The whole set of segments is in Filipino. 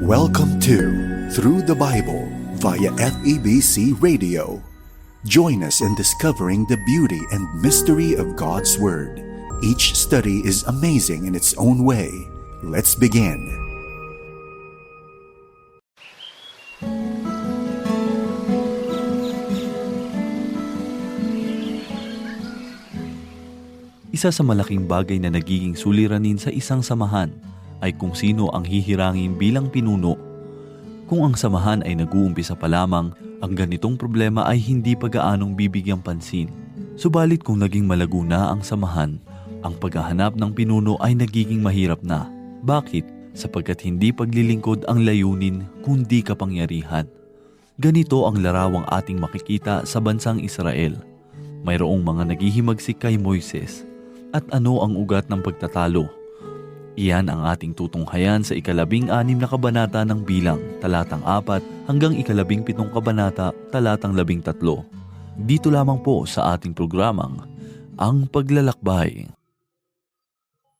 Welcome to Through the Bible via FEBC Radio. Join us in discovering the beauty and mystery of God's Word. Each study is amazing in its own way. Let's begin. Isa sa malaking bagay na nagiging suliranin sa isang samahan ay kung sino ang hihirangin bilang pinuno. Kung ang samahan ay nag-uumpisa pa lamang, ang ganitong problema ay hindi pa gaanong bibigyang pansin. Subalit kung naging malago na ang samahan, ang paghahanap ng pinuno ay nagiging mahirap na. Bakit? Sapagkat hindi paglilingkod ang layunin kundi kapangyarihan. Ganito ang larawang ating makikita sa bansang Israel. Mayroong mga naghihimagsik kay Moises. At ano ang ugat ng pagtatalo? Iyan ang ating tutunghayan sa ikalabing anim na kabanata ng bilang, talatang apat hanggang ikalabing pitong kabanata, talatang labing tatlo. Dito lamang po sa ating programang, Ang Paglalakbay.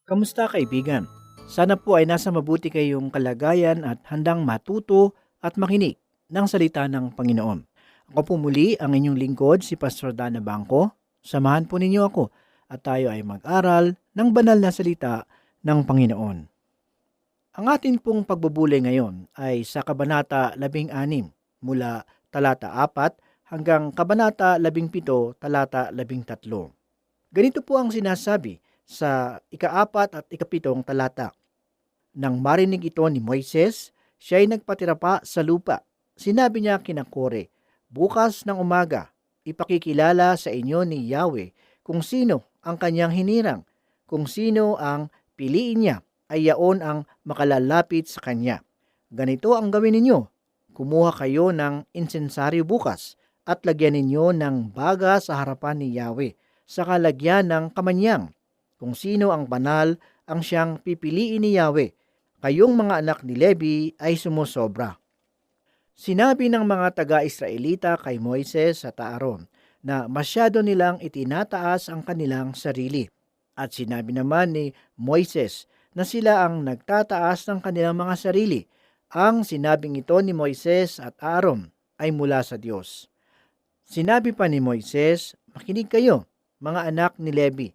Kamusta kaibigan? Sana po ay nasa mabuti kayong kalagayan at handang matuto at makinig ng salita ng Panginoon. Ako po muli ang inyong lingkod, si Pastor Dana Bangko. Samahan po ninyo ako at tayo ay mag-aral ng banal na salita ng Panginoon. Ang atin pong pagbubulay ngayon ay sa Kabanata 16 mula talata 4 hanggang Kabanata 17 talata 13. Ganito po ang sinasabi sa ikaapat at ikapitong talata. Nang marinig ito ni Moises, siya ay nagpatira pa sa lupa. Sinabi niya kina Kore, Bukas ng umaga, ipakikilala sa inyo ni Yahweh kung sino ang kanyang hinirang, kung sino ang piliin niya ay yaon ang makalalapit sa kanya. Ganito ang gawin ninyo. Kumuha kayo ng insensaryo bukas at lagyan ninyo ng baga sa harapan ni Yahweh sa kalagyan ng kamanyang. Kung sino ang banal ang siyang pipiliin ni Yahweh, kayong mga anak ni Levi ay sumusobra. Sinabi ng mga taga-Israelita kay Moises at Aaron na masyado nilang itinataas ang kanilang sarili. At sinabi naman ni Moises na sila ang nagtataas ng kanilang mga sarili. Ang sinabing ito ni Moises at Aaron ay mula sa Diyos. Sinabi pa ni Moises, Makinig kayo, mga anak ni Levi.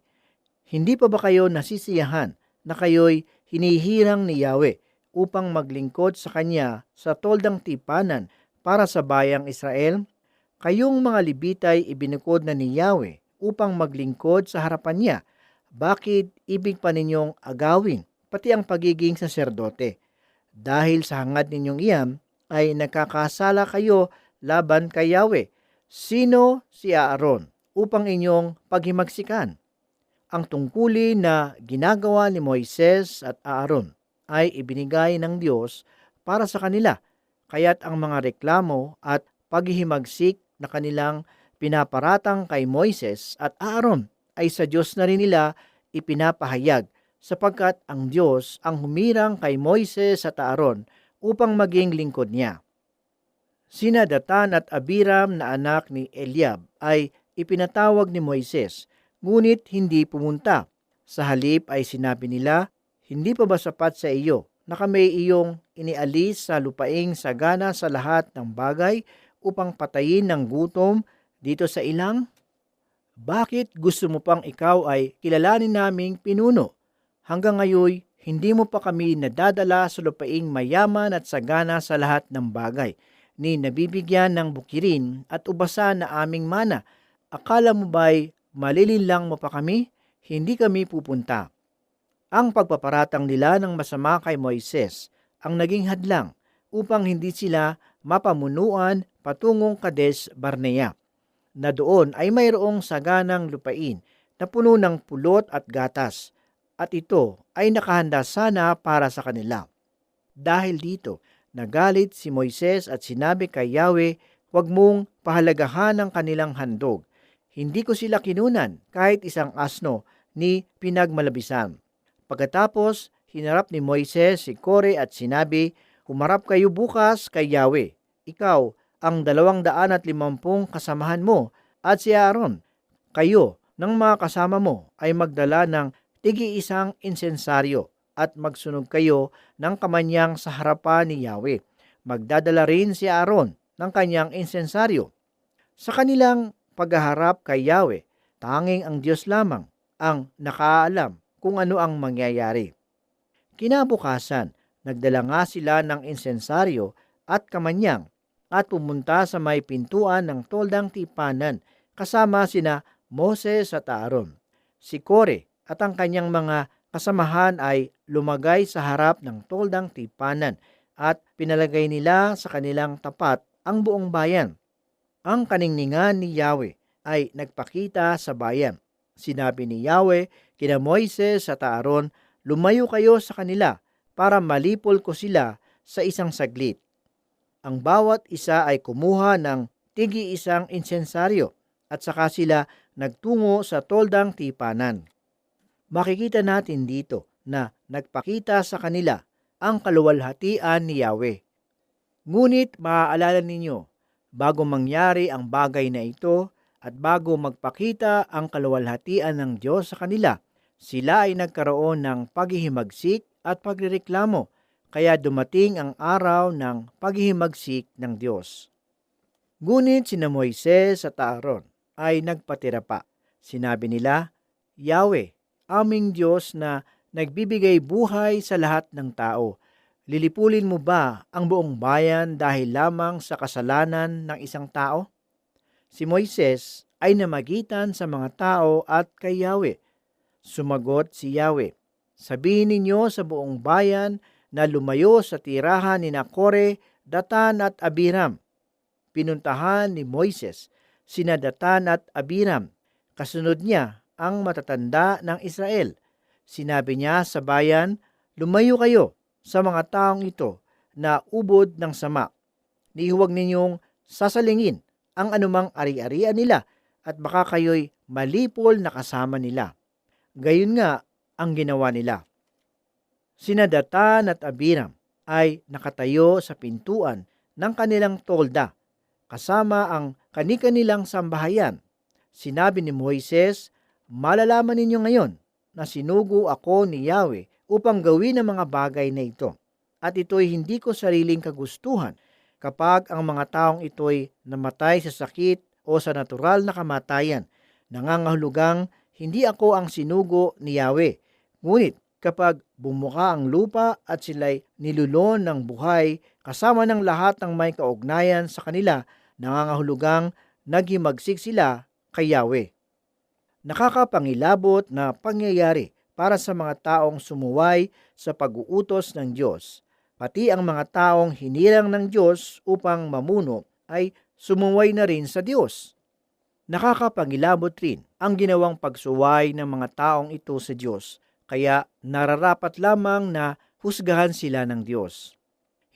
Hindi pa ba kayo nasisiyahan na kayo'y hinihirang ni Yahweh upang maglingkod sa Kanya sa toldang tipanan para sa bayang Israel? Kayong mga Libitay ibinukod na ni Yahweh upang maglingkod sa harapan niya. Bakit ibig pa ninyong agawin, pati ang pagiging saserdote? Dahil sa hangad ninyong iyam, ay nakakasala kayo laban kay Yahweh. Sino si Aaron upang inyong paghimagsikan? Ang tungkulin na ginagawa ni Moises at Aaron ay ibinigay ng Diyos para sa kanila. Kaya't ang mga reklamo at paghihimagsik na kanilang pinaparatang kay Moises at Aaron ay sa Diyos na rin nila ipinapahayag sapagkat ang Diyos ang humirang kay Moises at Aaron upang maging lingkod niya. Sina Datan at Abiram na anak ni Eliab ay ipinatawag ni Moises, ngunit hindi pumunta. Sa halip ay sinabi nila, hindi pa ba sapat sa iyo na kami iyong inialis sa lupaing sagana sa lahat ng bagay upang patayin ng gutom dito sa ilang? Bakit gusto mo pang ikaw ay kilalanin naming pinuno? Hanggang ngayon, hindi mo pa kami nadadala sa lupaing mayaman at sagana sa lahat ng bagay, ni nabibigyan ng bukirin at ubasan na aming mana. Akala mo ba'y malilinlang mo pa kami? Hindi kami pupunta. Ang pagpaparatang nila ng masama kay Moises ang naging hadlang upang hindi sila mapamunuan patungong Kades Barnea, na doon ay mayroong saganang lupain na puno ng pulot at gatas, at ito ay nakahanda sana para sa kanila. Dahil dito, nagalit si Moises at sinabi kay Yahweh, huwag mong pahalagahan ang kanilang handog. Hindi ko sila kinunan kahit isang asno ni pinagmalabisan. Pagkatapos, hinarap ni Moises si Kore at sinabi, Humarap kayo bukas kay Yahweh. Ikaw, ang dalawang daan at limampung kasamahan mo at si Aaron. Kayo, ng mga kasama mo ay magdala ng tigi isang insensaryo at magsunog kayo ng kamanyang sa harapan ni Yahweh. Magdadala rin si Aaron ng kanyang insensaryo. Sa kanilang paghaharap kay Yahweh, tanging ang Diyos lamang ang nakaalam kung ano ang mangyayari. Kinabukasan, nagdala nga sila ng insensaryo at kamanyang at pumunta sa may pintuan ng toldang tipanan kasama sina Moses at Aaron. Si Kore at ang kanyang mga kasamahan ay lumagay sa harap ng toldang tipanan at pinalagay nila sa kanilang tapat ang buong bayan. Ang kaningningan ni Yahweh ay nagpakita sa bayan. Sinabi ni Yahweh kina Moises at Aaron, lumayo kayo sa kanila para malipol ko sila sa isang saglit. Ang bawat isa ay kumuha ng tigi isang insensaryo at saka sila nagtungo sa toldang tipanan. Makikita natin dito na nagpakita sa kanila ang kaluwalhatian ni Yahweh. Ngunit maaalala ninyo, bago mangyari ang bagay na ito at bago magpakita ang kaluwalhatian ng Diyos sa kanila, sila ay nagkaroon ng paghihimagsik at pagrereklamo, kaya dumating ang araw ng paghihimagsik ng Diyos. Ngunit sina Moises at Aaron ay nagpatira pa. Sinabi nila, Yahweh, aming Diyos na nagbibigay buhay sa lahat ng tao, lilipulin mo ba ang buong bayan dahil lamang sa kasalanan ng isang tao? Si Moises ay namagitan sa mga tao at kay Yahweh. Sumagot si Yahweh, Sabihin ninyo sa buong bayan na lumayo sa tirahan ni Nakore, Datan at Abiram. Pinuntahan ni Moises sina Datan at Abiram. Kasunod niya ang matatanda ng Israel. Sinabi niya sa bayan, Lumayo kayo sa mga taong ito na ubod ng sama. Nihuwag ninyong sasalingin ang anumang ari-arian nila at baka kayo'y malipol na kasama nila. Gayun nga ang ginawa nila. Sina Datan at Abiram ay nakatayo sa pintuan ng kanilang tolda kasama ang kani-kanilang sambahayan. Sinabi ni Moises, malalaman ninyo ngayon na sinugo ako ni Yahweh upang gawin ang mga bagay na ito. At ito'y hindi ko sariling kagustuhan kapag ang mga taong ito'y namatay sa sakit o sa natural na kamatayan. Nangangahulugang hindi ako ang sinugo ni Yahweh. Ngunit kapag bumuka ang lupa at sila'y nilulon ng buhay kasama ng lahat ng may kaugnayan sa kanila, nangangahulugang naghimagsik sila kay Yahweh. Nakakapangilabot na pangyayari para sa mga taong sumuway sa pag-uutos ng Diyos. Pati ang mga taong hinirang ng Diyos upang mamuno ay sumuway na rin sa Diyos. Nakakapangilabot rin ang ginawang pagsuway ng mga taong ito sa Diyos, kaya nararapat lamang na husgahan sila ng Diyos.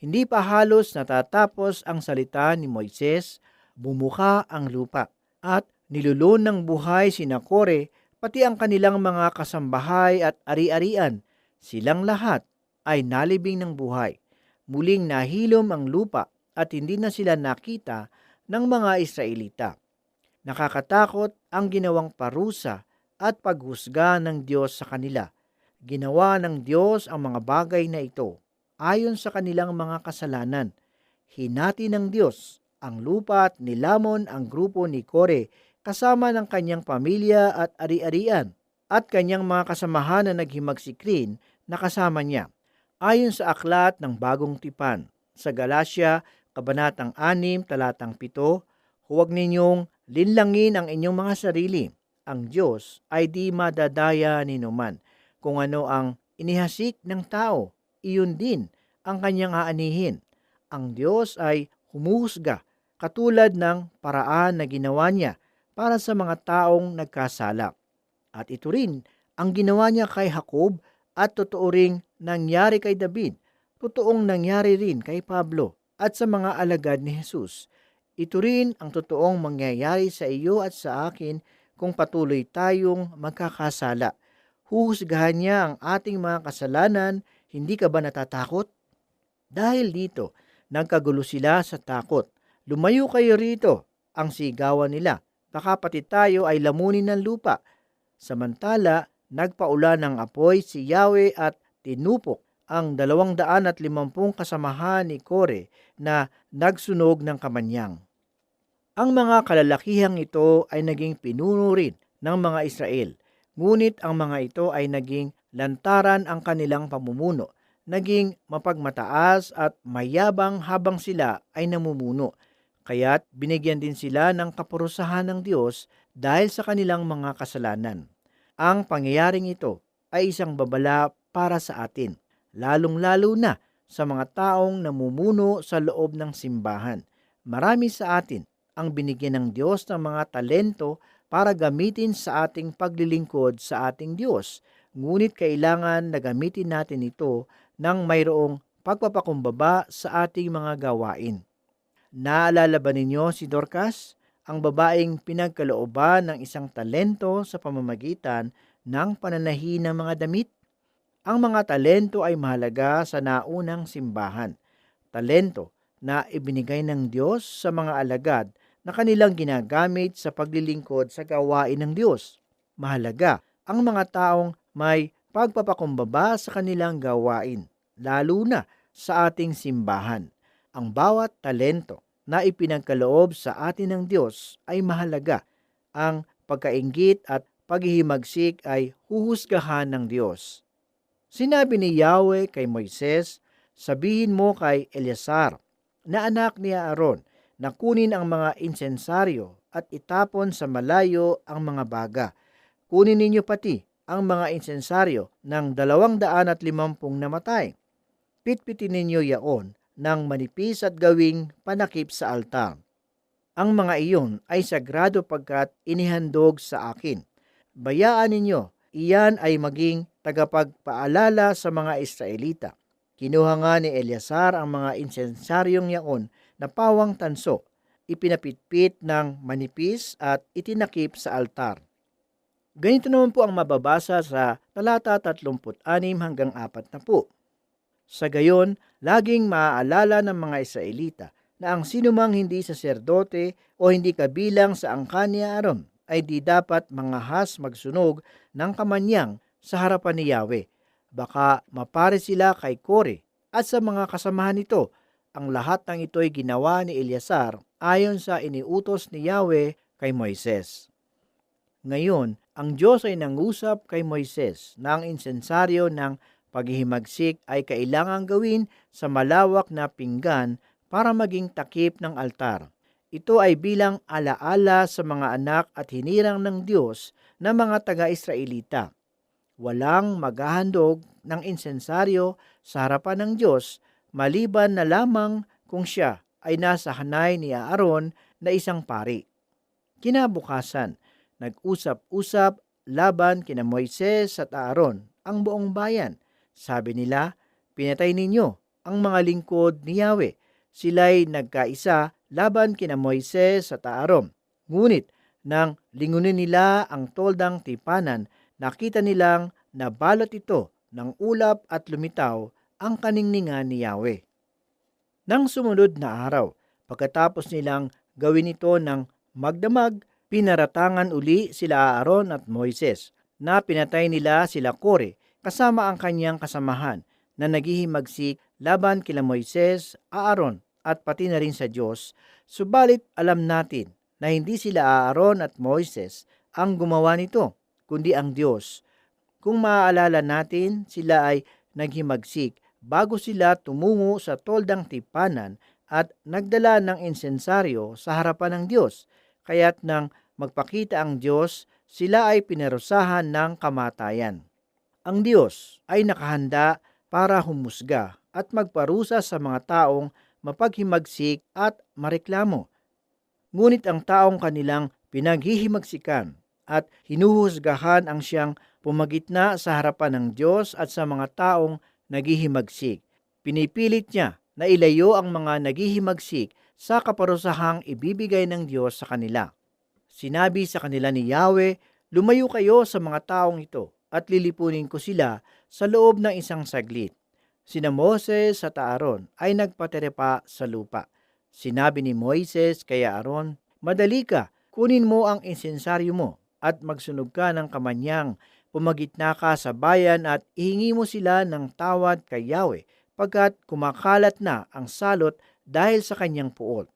Hindi pa halos natatapos ang salita ni Moises, bumuka ang lupa at nilulun ng buhay si Nakore pati ang kanilang mga kasambahay at ari-arian. Silang lahat ay nalibing ng buhay. Muling nahilom ang lupa at hindi na sila nakita ng mga Israelita. Nakakatakot ang ginawang parusa at paghusga ng Diyos sa kanila. Ginawa ng Diyos ang mga bagay na ito ayon sa kanilang mga kasalanan. Hinati ng Diyos ang lupa at nilamon ang grupo ni Kore kasama ng kanyang pamilya at ari-arian at kanyang mga kasamahan na naghimagsikrin na kasama niya. Ayon sa aklat ng bagong tipan sa Galacia, Kabanatang 6, Talatang 7, huwag ninyong linlangin ang inyong mga sarili. Ang Diyos ay di madadaya ni numan. Kung ano ang inihasik ng tao, iyon din ang kanyang aanihin. Ang Diyos ay humusga katulad ng paraan na ginawa niya para sa mga taong nagkasala. At ito rin ang ginawa niya kay Jacob at totoo ring nangyari kay David. Totoong nangyari rin kay Pablo at sa mga alagad ni Jesus. Ito rin ang totoong mangyayari sa iyo at sa akin kung patuloy tayong magkakasala. Huhusgahan niya ang ating mga kasalanan, hindi ka ba natatakot? Dahil dito, nagkagulo sila sa takot. Lumayo kayo rito, ang sigawan nila baka pati tayo ay lamunin ng lupa. Samantala, nagpaula ng apoy si Yahweh at tinupok ang dalawang daan at limampung kasamahan ni Kore na nagsunog ng kamanyang. Ang mga kalalakihang ito ay naging pinuno rin ng mga Israel, ngunit ang mga ito ay naging lantaran ang kanilang pamumuno, naging mapagmataas at mayabang habang sila ay namumuno. Kaya't binigyan din sila ng kaparusahan ng Diyos dahil sa kanilang mga kasalanan. Ang pangyayaring ito ay isang babala para sa atin, lalong-lalo na sa mga taong namumuno sa loob ng simbahan. Marami sa atin ang binigyan ng Diyos ng mga talento para gamitin sa ating paglilingkod sa ating Diyos. Ngunit kailangan na gamitin natin ito ng mayroong pagpapakumbaba sa ating mga gawain. Naalala ba ninyo si Dorcas? Ang babaeng pinagkalooban ng isang talento sa pamamagitan ng pananahi ng mga damit? Ang mga talento ay mahalaga sa naunang simbahan. Talento na ibinigay ng Diyos sa mga alagad na kanilang ginagamit sa paglilingkod sa gawain ng Diyos. Mahalaga ang mga taong may pagpapakumbaba sa kanilang gawain, lalo na sa ating simbahan. Ang bawat talento na ipinagkaloob sa atin ng Diyos ay mahalaga. Ang pagkaingit at paghihimagsik ay huhusgahan ng Diyos. Sinabi ni Yahweh kay Moises, sabihin mo kay Eleazar na anak ni Aaron na kunin ang mga insensaryo at itapon sa malayo ang mga baga. Kunin ninyo pati ang mga insensaryo ng dalawang daan at limampung namatay. Pitpitin ninyo yaon ng manipis at gawing panakip sa altar. Ang mga iyon ay sagrado pagkat inihandog sa akin. Bayaan ninyo, iyan ay maging tagapagpaalala sa mga Israelita. Kinuha nga ni Eleazar ang mga insensaryong yaon na pawang tanso, ipinapitpit ng manipis at itinakip sa altar. Ganito naman po ang mababasa sa talata 36 hanggang 40. Sa gayon, laging maaalala ng mga Israelita na ang sinumang hindi saserdote o hindi kabilang sa angkan ni ay di dapat mangahas magsunog ng kamanyang sa harapan ni Yahweh. Baka mapare sila kay Kore at sa mga kasamahan nito. Ang lahat ng ito'y ginawa ni Eleazar ayon sa iniutos ni Yahweh kay Moises. Ngayon, ang Diyos ay nangusap kay Moises na ang insensaryo ng paghihimagsik ay kailangang gawin sa malawak na pinggan para maging takip ng altar. Ito ay bilang alaala sa mga anak at hinirang ng Diyos na mga taga-Israelita. Walang maghahandog ng insensaryo sa harapan ng Diyos maliban na lamang kung siya ay nasa hanay ni Aaron na isang pari. Kinabukasan, nag-usap-usap laban kina Moises at Aaron ang buong bayan. Sabi nila, pinatay ninyo ang mga lingkod ni Yahweh. Sila'y nagkaisa laban kina Moises at Aaron. Ngunit nang lingunin nila ang toldang tipanan, nakita nilang nabalot ito ng ulap at lumitaw ang kaningningan ni Yahweh. Nang sumunod na araw, pagkatapos nilang gawin ito ng magdamag, pinaratangan uli sila Aaron at Moises na pinatay nila sila Kore kasama ang kanyang kasamahan na naghihimagsik laban kila Moises, Aaron at pati na rin sa Diyos. Subalit alam natin na hindi sila Aaron at Moises ang gumawa nito, kundi ang Diyos. Kung maaalala natin, sila ay naghimagsik bago sila tumungo sa toldang tipanan at nagdala ng insensaryo sa harapan ng Diyos. Kaya't nang magpakita ang Diyos, sila ay pinarusahan ng kamatayan. Ang Diyos ay nakahanda para humusga at magparusa sa mga taong mapaghimagsik at mareklamo. Ngunit ang taong kanilang pinaghihimagsikan at hinuhusgahan ang siyang pumagitna sa harapan ng Diyos at sa mga taong naghihimagsik. Pinipilit niya na ilayo ang mga naghihimagsik sa kaparusahang ibibigay ng Diyos sa kanila. Sinabi sa kanila ni Yahweh, lumayo kayo sa mga taong ito at lilipunin ko sila sa loob ng isang saglit. Sina Moses at Aaron ay nagpaterepa sa lupa. Sinabi ni Moises kay Aaron, Madali ka, kunin mo ang insensaryo mo at magsunog ka ng kamanyang pumagitna ka sa bayan at ihingi mo sila ng tawad kay Yahweh pagkat kumakalat na ang salot dahil sa kanyang puot.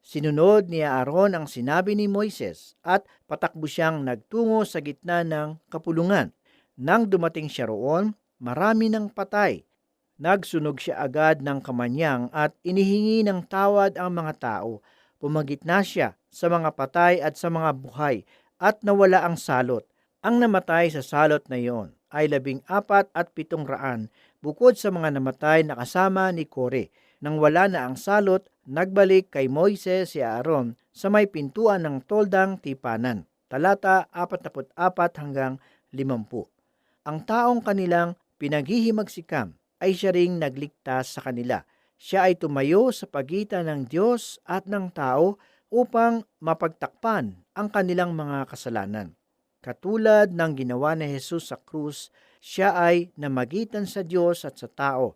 Sinunod ni Aaron ang sinabi ni Moises at patakbo siyang nagtungo sa gitna ng kapulungan. Nang dumating siya roon, marami ng patay. Nagsunog siya agad ng kamanyang at inihingi ng tawad ang mga tao. Pumagitna siya sa mga patay at sa mga buhay at nawala ang salot. Ang namatay sa salot na iyon ay labing apat at pitong raan bukod sa mga namatay na kasama ni Kore. Nang wala na ang salot, nagbalik kay Moises si Aaron sa may pintuan ng toldang tipanan. Talata 44 hanggang 50. Ang taong kanilang pinaghihimagsikam ay siya ring nagligtas sa kanila. Siya ay tumayo sa pagitan ng Diyos at ng tao upang mapagtakpan ang kanilang mga kasalanan. Katulad ng ginawa ni Jesus sa krus, siya ay namagitan sa Diyos at sa tao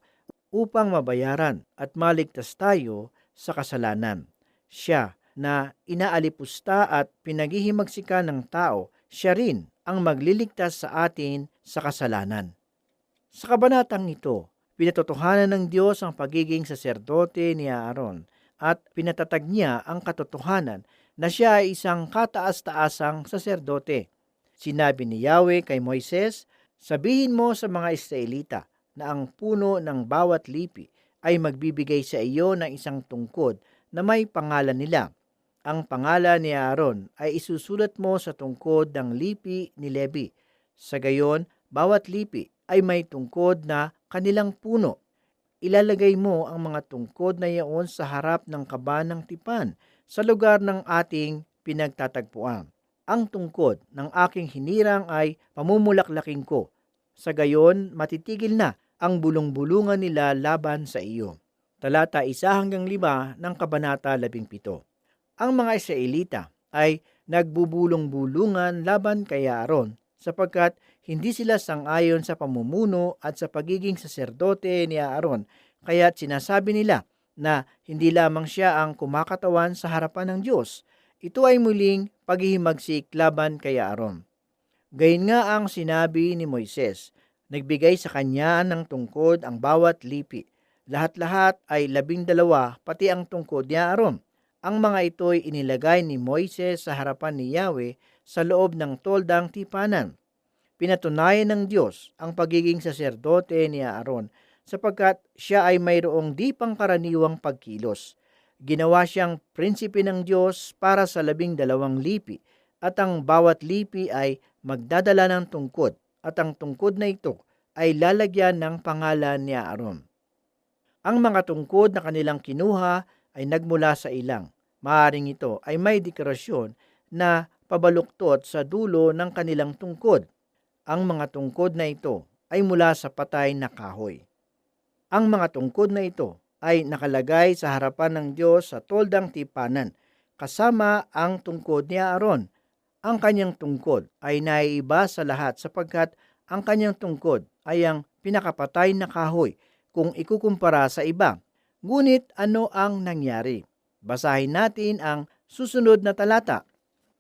upang mabayaran at maligtas tayo sa kasalanan. Siya na inaalipusta at pinaghihimagsika ng tao, siya rin ang magliligtas sa atin sa kasalanan. Sa kabanatang ito, pinatotohanan ng Diyos ang pagiging saserdote ni Aaron at pinatatag niya ang katotohanan na siya ay isang kataas-taasang saserdote. Sinabi ni Yahweh kay Moises, Sabihin mo sa mga Israelita na ang puno ng bawat lipi ay magbibigay sa iyo ng isang tungkod na may pangalan nila. Ang pangalan ni Aaron ay isusulat mo sa tungkod ng lipi ni Levi. Sa gayon, bawat lipi ay may tungkod na kanilang puno. Ilalagay mo ang mga tungkod na iyon sa harap ng kaba ng tipan sa lugar ng ating pinagtatagpuan. Ang tungkod ng aking hinirang ay pamumulaklaking ko. Sa gayon, matitigil na ang bulong-bulungan nila laban sa iyo. Talata 1 hanggang 5 ng Kabanata 17. Ang mga Israelita ay nagbubulong-bulungan laban kay Aaron sapagkat hindi sila sangayon sa pamumuno at sa pagiging saserdote ni Aaron kaya't sinasabi nila na hindi lamang siya ang kumakatawan sa harapan ng Diyos. Ito ay muling paghihimagsik laban kay Aaron. Gayun nga ang sinabi ni Moises, nagbigay sa kanya ng tungkod ang bawat lipi. Lahat-lahat ay labing dalawa pati ang tungkod ni Aaron. Ang mga ito'y inilagay ni Moises sa harapan ni Yahweh sa loob ng toldang tipanan. Pinatunayan ng Diyos ang pagiging saserdote ni Aaron sapagkat siya ay mayroong di pangkaraniwang pagkilos. Ginawa siyang prinsipe ng Diyos para sa labing dalawang lipi at ang bawat lipi ay magdadala ng tungkod at ang tungkod na ito ay lalagyan ng pangalan ni Aaron. Ang mga tungkod na kanilang kinuha ay nagmula sa ilang. Maaring ito ay may dekorasyon na pabaluktot sa dulo ng kanilang tungkod. Ang mga tungkod na ito ay mula sa patay na kahoy. Ang mga tungkod na ito ay nakalagay sa harapan ng Diyos sa toldang tipanan, kasama ang tungkod ni Aaron. Ang kanyang tungkod ay naiiba sa lahat sapagkat ang kanyang tungkod ay ang pinakapatay na kahoy kung ikukumpara sa iba. Ngunit ano ang nangyari? Basahin natin ang susunod na talata.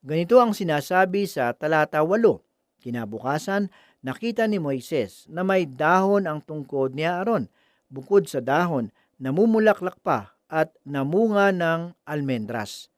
Ganito ang sinasabi sa talata 8. Kinabukasan, nakita ni Moises na may dahon ang tungkod ni Aaron. Bukod sa dahon, namumulaklak pa at namunga ng almendras.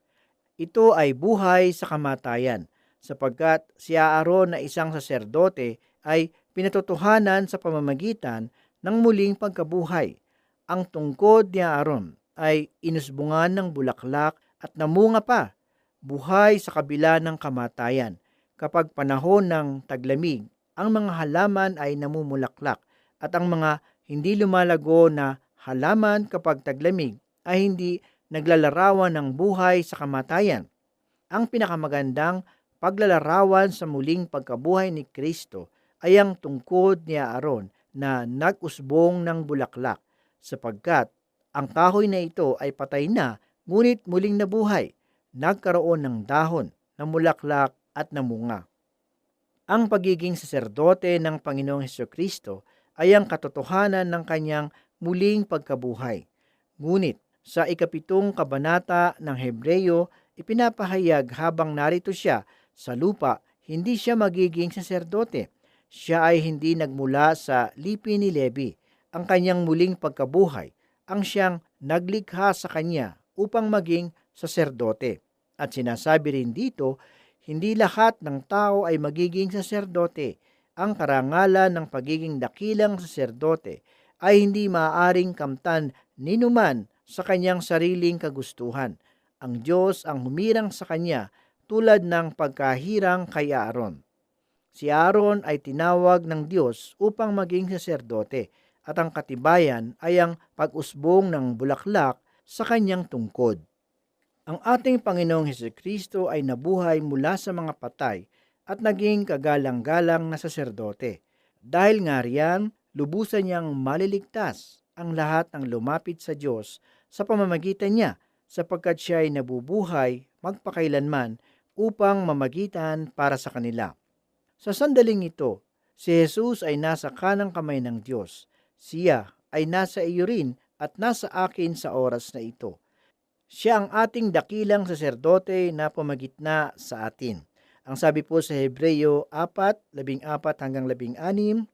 Ito ay buhay sa kamatayan, sapagkat si Aaron na isang saserdote ay pinatotohanan sa pamamagitan ng muling pagkabuhay. Ang tungkod ni Aaron ay inusbungan ng bulaklak at namunga pa, buhay sa kabila ng kamatayan. Kapag panahon ng taglamig, ang mga halaman ay namumulaklak at ang mga hindi lumalago na halaman kapag taglamig ay hindi naglalarawan ng buhay sa kamatayan. Ang pinakamagandang paglalarawan sa muling pagkabuhay ni Kristo ay ang tungkod ni Aaron na nag-usbong ng bulaklak sapagkat ang kahoy na ito ay patay na ngunit muling nabuhay, nagkaroon ng dahon, namulaklak at namunga. Ang pagiging saserdote ng Panginoong Heso Kristo ay ang katotohanan ng kanyang muling pagkabuhay. Ngunit sa ikapitong kabanata ng Hebreyo, ipinapahayag habang narito siya sa lupa, hindi siya magiging saserdote. Siya ay hindi nagmula sa lipi ni Levi. Ang kanyang muling pagkabuhay ang siyang naglikha sa kanya upang maging saserdote. At sinasabi rin dito, hindi lahat ng tao ay magiging saserdote. Ang karangalan ng pagiging dakilang saserdote ay hindi maaaring kamtan ni numan sa kanyang sariling kagustuhan. Ang Diyos ang humirang sa kanya tulad ng pagkahirang kay Aaron. Si Aaron ay tinawag ng Diyos upang maging saserdote at ang katibayan ay ang pag-usbong ng bulaklak sa kanyang tungkod. Ang ating Panginoong Heso Kristo ay nabuhay mula sa mga patay at naging kagalang-galang na saserdote. Dahil nga riyan, lubusan niyang maliligtas ang lahat ng lumapit sa Diyos sa pamamagitan niya sapagkat siya ay nabubuhay magpakailanman upang mamagitan para sa kanila. Sa sandaling ito, si Jesus ay nasa kanang kamay ng Diyos. Siya ay nasa iyo rin at nasa akin sa oras na ito. Siya ang ating dakilang saserdote na pumagitna sa atin. Ang sabi po sa Hebreyo 4, 14 hanggang 16,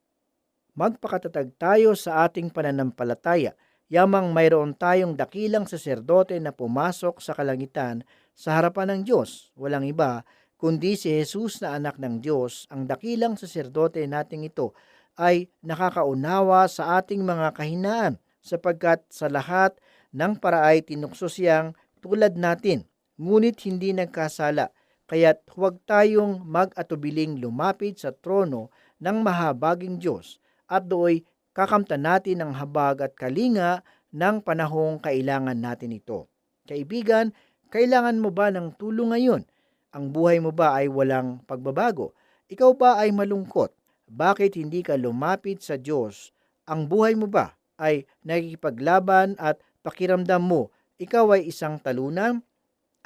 Magpakatatag tayo sa ating pananampalataya, yamang mayroon tayong dakilang saserdote na pumasok sa kalangitan sa harapan ng Diyos. Walang iba, kundi si Jesus na anak ng Diyos, ang dakilang saserdote nating ito ay nakakaunawa sa ating mga kahinaan sapagkat sa lahat ng paraay tinukso siyang tulad natin, ngunit hindi nagkasala. Kaya't huwag tayong mag-atubiling lumapit sa trono ng mahabaging Diyos at dooy kakamtan natin ang habag at kalinga ng panahong kailangan natin ito. Kaibigan, kailangan mo ba ng tulong ngayon? Ang buhay mo ba ay walang pagbabago? Ikaw ba ay malungkot? Bakit hindi ka lumapit sa Diyos? Ang buhay mo ba ay nakikipaglaban at pakiramdam mo ikaw ay isang talunan?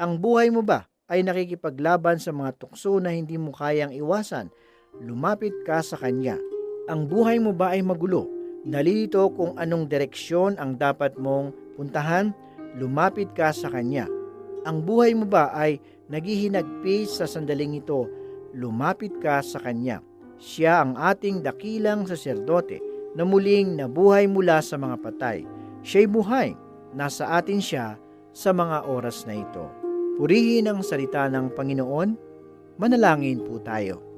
Ang buhay mo ba ay nakikipaglaban sa mga tukso na hindi mo kayang iwasan? Lumapit ka sa Kanya. Ang buhay mo ba ay magulo? Nalilito kung anong direksyon ang dapat mong puntahan? Lumapit ka sa Kanya. Ang buhay mo ba ay naghihinagpis sa sandaling ito? Lumapit ka sa Kanya. Siya ang ating dakilang saserdote na muling nabuhay mula sa mga patay. Siya'y buhay. Nasa atin siya sa mga oras na ito. Purihin ang salita ng Panginoon. Manalangin po tayo.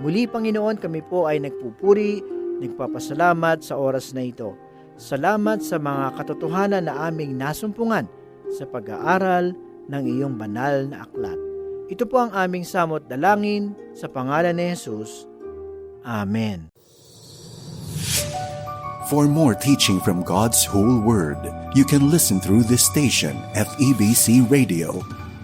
Muli Panginoon, kami po ay nagpupuri, nagpapasalamat sa oras na ito. Salamat sa mga katotohanan na aming nasumpungan sa pag-aaral ng iyong banal na aklat. Ito po ang aming samot dalangin sa pangalan ni Jesus. Amen. For more teaching from God's whole word, you can listen through this station, FEBC Radio.